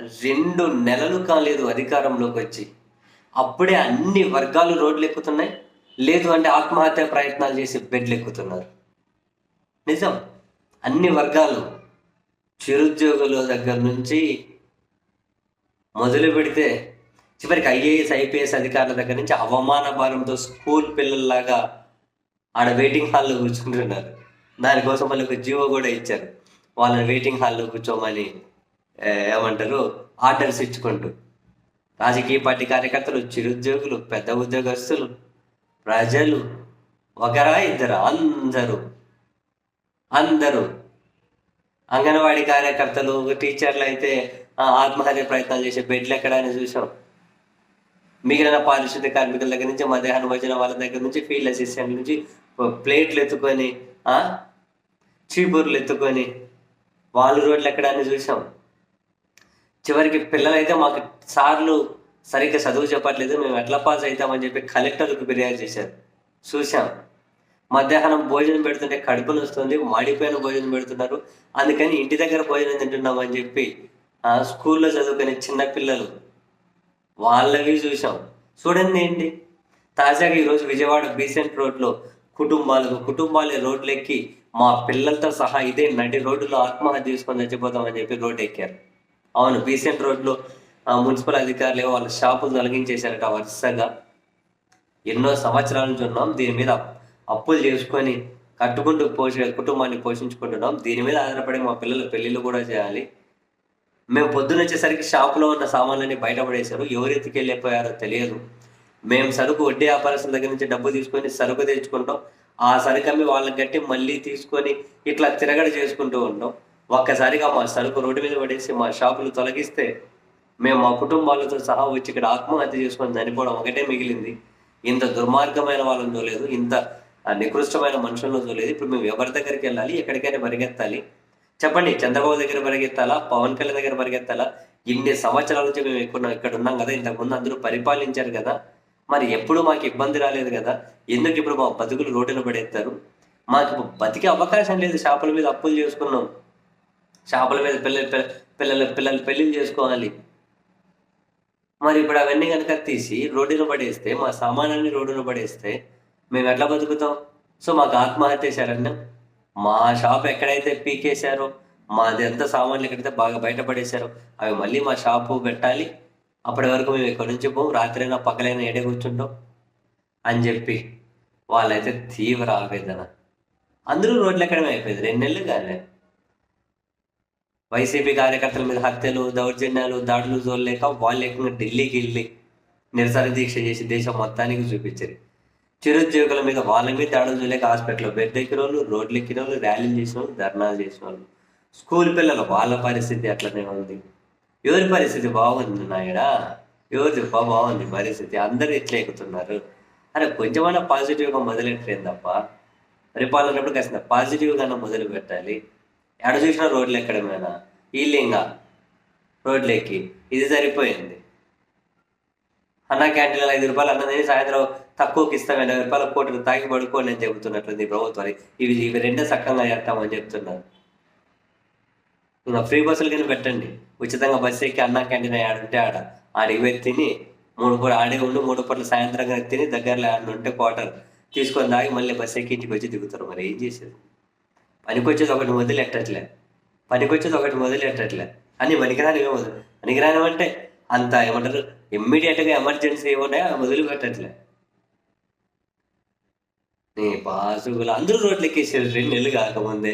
రెండు నెలలు కాలేదు అధికారంలోకి వచ్చి. అప్పుడే అన్ని వర్గాలు రోడ్లు ఎక్కుతున్నాయి. లేదు అంటే ఆత్మహత్య ప్రయత్నాలు చేసి బెడ్లు ఎక్కుతున్నారు. నిజం. అన్ని వర్గాలు చిరుద్యోగుల దగ్గర నుంచి మొదలు పెడితే చివరికి ఐఏఎస్ ఐపీఎస్ అధికారుల దగ్గర నుంచి అవమాన భారంతో స్కూల్ పిల్లల్లాగా ఆడ వెయిటింగ్ హాల్లో కూర్చుంటున్నారు. దానికోసం వాళ్ళకి ఒక జీవో కూడా ఇచ్చారు. వాళ్ళని వెయిటింగ్ హాల్లో కూర్చోమని ఏమంటారు? ఆర్డర్స్ ఇచ్చుకుంటూ. రాజకీయ పార్టీ కార్యకర్తలు చిరుద్యోగులు పెద్ద ఉద్యోగస్తులు ప్రజలు ఒకరా ఇద్దరు అందరూ. అందరూ. అంగన్వాడీ కార్యకర్తలు టీచర్లు అయితే ఆత్మహత్య ప్రయత్నాలు చేసే బెడ్లు ఎక్కడని చూసాం. మిగిలిన పారిశుద్ధ్య కార్మికుల దగ్గర నుంచి మధ్యాహ్న భోజన వాళ్ళ దగ్గర నుంచి ఫీల్డ్ అసిస్టెంట్ నుంచి ప్లేట్లు ఎత్తుకొని ఆ, చీపుర్లు ఎత్తుకొని వాళ్ళు రోడ్లు ఎక్కడాన్ని చూసాం. చివరికి పిల్లలైతే మాకు సార్లు సరిగ్గా చదువు చెప్పట్లేదు మేము ఎట్లా పాస్ అవుతామని చెప్పి కలెక్టర్కు ఫిర్యాదు చేశారు. చూశాం. మధ్యాహ్నం భోజనం పెడుతుంటే కడుపులు వస్తుంది మాడిపోయిన భోజనం పెడుతున్నారు. అందుకని ఇంటి దగ్గర భోజనం తింటున్నామని చెప్పి స్కూల్లో చదువుకునే చిన్న పిల్లలు వాళ్ళవి చూసాం చూడండి ఏంటి? తాజాగా ఈరోజు విజయవాడ బీసెంట్ రోడ్లో కుటుంబాలకు కుటుంబాలే రోడ్లు ఎక్కి మా పిల్లలతో సహా ఇదే నడి రోడ్డులో ఆత్మహత్య చేసుకొని చచ్చిపోతామని చెప్పి రోడ్డు ఎక్కారు. అవును బీసెంట్ రోడ్లో ఆ, మున్సిపల్ అధికారులు ఏమో వాళ్ళ షాపులు తొలగించేశారట వరుసగా. ఎన్నో సంవత్సరాల నుంచి ఉన్నాం దీని మీద అప్పులు చేసుకొని కట్టుకుంటూ పోషి కుటుంబాన్ని పోషించుకుంటున్నాం. దీని మీద ఆధారపడి మా పిల్లలు పెళ్ళిళ్ళు కూడా చేయాలి. మేము పొద్దున వచ్చేసరికి షాపులో ఉన్న సామాన్లన్నీ బయటపడేశారు. ఎవరెత్తికి వెళ్ళిపోయారో తెలియదు. మేము సరుకు వడ్డీ వ్యాపారస్తుల దగ్గర నుంచి డబ్బు తీసుకొని సరుకు తెచ్చుకుంటాం. ఆ సరుకు అమ్మి వాళ్ళకి కట్టి మళ్ళీ తీసుకొని ఇట్లా తిరగడ చేసుకుంటూ ఉంటాం. ఒక్కసారిగా మా సరుకు రోడ్డు మీద పడేసి మా షాపులు తొలగిస్తే మేము మా కుటుంబాలతో సహా వచ్చి ఇక్కడ ఆత్మహత్య చేసుకొని చనిపోవడం ఒకటే మిగిలింది. ఇంత దుర్మార్గమైన వాళ్ళని చూడలేదు ఇంత నికృష్టమైన మనుషులను చూడలేదు ఇప్పుడు మేము ఎవరి దగ్గరికి వెళ్ళాలి ఎక్కడికైనా పరిగెత్తాలి? చెప్పండి చంద్రబాబు దగ్గర పరిగెత్తాలా? పవన్ కళ్యాణ్ దగ్గర పరిగెత్తాలా? ఇన్ని సంవత్సరాల నుంచి మేము ఇక్కడ ఇక్కడ ఉన్నాం కదా ఇంతకుముందు అందరూ పరిపాలించారు కదా. మరి ఎప్పుడు మాకు ఇబ్బంది రాలేదు కదా? ఎందుకు ఇప్పుడు మా బతుకులు రోడ్డున పడేస్తారు? మాకు బతికే అవకాశం లేదు షాపుల మీద అప్పులు చేసుకున్నాం. చేపల మీద పిల్లల పిల్లలు పిల్లలు పెళ్ళిళ్ళు చేసుకోవాలి. మరి ఇప్పుడు అవన్నీ కనుక తీసి రోడ్డున పడేస్తే మా సామానాన్ని రోడ్డున పడేస్తే మేము ఎట్లా బతుకుతాం? సో మాకు ఆత్మహత్య చేశారన్న మా షాప్ ఎక్కడైతే పీకేశారో మాది ఎంత సామాన్లు ఎక్కడైతే బాగా బయటపడేశారో అవి మళ్ళీ మా షాపు పెట్టాలి. అప్పటి వరకు మేము ఇక్కడి నుంచి పోం? రాత్రైనా పగలైనా ఎడే కూర్చుంటాం అని చెప్పి వాళ్ళైతే తీవ్ర ఆవేదన. అందరూ రోడ్లు ఎక్కడమే అయిపోయింది. రెండు నెలలు కానీ వైసీపీ కార్యకర్తల మీద హత్యలు దౌర్జన్యాలు దాడులు చూడలేక వాళ్ళు ఏకంగా ఢిల్లీకి వెళ్ళి నిరసన దీక్ష చేసి దేశం మొత్తానికి చూపించారు. చిరుద్యోగుల మీద వాళ్ళ మీద దాడులు చూడలేక హాస్పిటల్లో బెడ్ ఎక్కిన వాళ్ళు రోడ్లు ఎక్కిన వాళ్ళు ర్యాలీలు చేసిన వాళ్ళు ధర్నాలు చేసిన వాళ్ళు స్కూల్ పిల్లలు వాళ్ళ పరిస్థితి అట్లనే ఉంది. ఎవరి పరిస్థితి బాగుంది నాయడా ఎవరిది బాగుంది పరిస్థితి? అందరూ ఎట్లా ఎక్కుతున్నారు. అరే కొంచెమైనా పాజిటివ్గా మొదలెట్టలేదు తప్ప. పరిపాలనప్పుడు కాస్త పాజిటివ్గానే మొదలు పెట్టాలి. ఎడ చూసినా రోడ్లు ఎక్కడమేనా? వీళ్ళింగా రోడ్లు ఎక్కి ఇది సరిపోయింది. అన్న క్యాంటీన్లో ఐదు రూపాయలు అన్నది సాయంత్రం తక్కువకి ఇస్తాం ఎనభై రూపాయల కోటిని తాగి పడుకోండి అని చెబుతున్నట్లుంది ప్రభుత్వాలు ఇవి ఇవి రెండే సక్కంగా చేస్తామని చెప్తున్నారు. ఇంకా ఫ్రీ బస్సులు కానీ పెట్టండి. ఉచితంగా బస్సు ఎక్కి అన్న క్యాంటీన్ ఆడుంటే ఆడ. ఆడికి పోయి తిని మూడు పూట ఆడే ఉండి మూడు పూటలు సాయంత్రం తిని దగ్గరలో ఆడ ఉంటే క్వార్టర్ తీసుకొని తాగి మళ్ళీ బస్సు ఎక్కి ఇంటికి వచ్చి దిగుతారు. మరి ఏం చేసేది? పనికొచ్చేది ఒకటి మొదలెట్టట్లే పనికొచ్చేది ఒకటి మొదలెట్టట్లే అని పనికిరాని ఏమో పనికిరాని అంటే అంత ఏమంటారు? ఇమ్మీడియట్గా ఎమర్జెన్సీ ఏమన్నా అవి మొదలు పెట్టట్లే నీ పాసుగులు అందరూ రోడ్లు ఎక్కేసారు రెండు నెలలు కాకముందే.